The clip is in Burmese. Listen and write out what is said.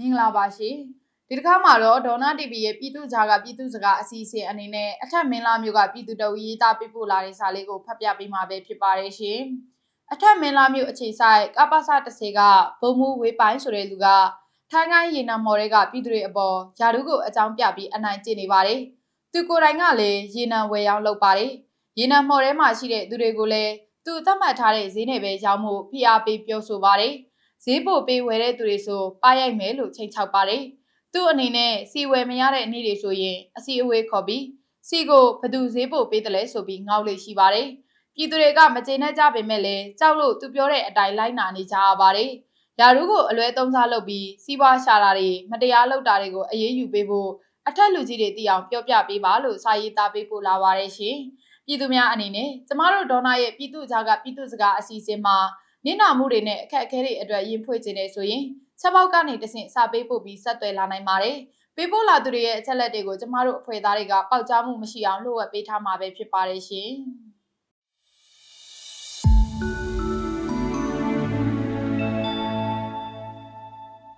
မင်္ဂလာပါရှင်ဒီတစ်ခါမှာတော့ဒေါနာ TV ရဲ့ပြည်သူ့ဂျာကပြည်သူ့စကားအစီအစဉ်အနေနဲ့အထက်မင်းလာမျိုးကပြည်သူတော်ရေးသားပေးပို့လာတဲ့စာလေးကိုဖတ်ပြပေးမှာပဲဖြစ်ပါတယ်ရှင်အထက်မင်းလာမျိုးအခြေဆိုင်ကပ္ပစ30ကဘုံမူဝေးပိုင်းဆိုတဲ့လူကထိုင်းကိုင်းရေနံမော်တွေကပြည်သူတွေအပေါ်ယာရုကိုအကြောင်းပြပြီးအနိုင်ကျင့်နေပါတယ်သူကိုယ်တိုင်ကလည်းရေနံဝယ်ရောင်းလုပ်ပါတယ်ရေနံမော်ထဲမှာရှိတဲ့သူတွေကိုလည်းသူသတ်မှတ်ထားတဲ့ဈေးနဲ့ပဲရောင်းမှုဖိအားပေးပြောဆိုပါတယ် ဈေးပို့ပေးဝယ်တဲ့သူတွေဆိုပါရိုက်မယ်လို့ချိန်ချောက်ပါတယ်။သူ့အနေနဲ့စီဝယ်မရတဲ့နေ့တွေဆိုရင်အစီအဝေးခေါ်ပြီးစီကိုဘသူဈေးပို့ပေးတယ်လဲဆိုပြီးငေါက်လေရှိပါတယ်။ပြည်သူတွေကမကျေနပ်ကြပေမဲ့လည်းကြောက်လို့သူပြောတဲ့အတိုင်းလိုက်နာနေကြရပါတယ်။ယာရုကိုအလွဲသုံးစားလုပ်ပြီးစီးပွားရှာတာတွေမတရားလုပ်တာတွေကိုအရေးယူပေးဖို့အထက်လူကြီးတွေသိအောင်ပြောပြပေးပါလို့စာရေးသားပေးပို့လာပါတယ်ရှင်။ပြည်သူများအနေနဲ့ကျမတို့ဒေါနာရဲ့ပြည်သူ့ကြားကပြည်သူ့စကားအစီအစဉ်မှာ နင့်နာမှုတွေနဲ့အခက်အခဲတွေအတွက်ရင်ဖွင့်ခြင်းနေဆိုရင်ချက်ပေါက်ကနေတဆင့်စာပေးပို့ပြီးဆက်သွယ်လာနိုင်ပါတယ်။ပေးပို့လာသူတွေရဲ့အချက်လက်တွေကိုကျမတို့အဖွဲ့သားတွေကပေါက်ကြားမှုမရှိအောင်လှုပ်ဝက်ပေးထားမှာပဲဖြစ်ပါတယ်ရှင်။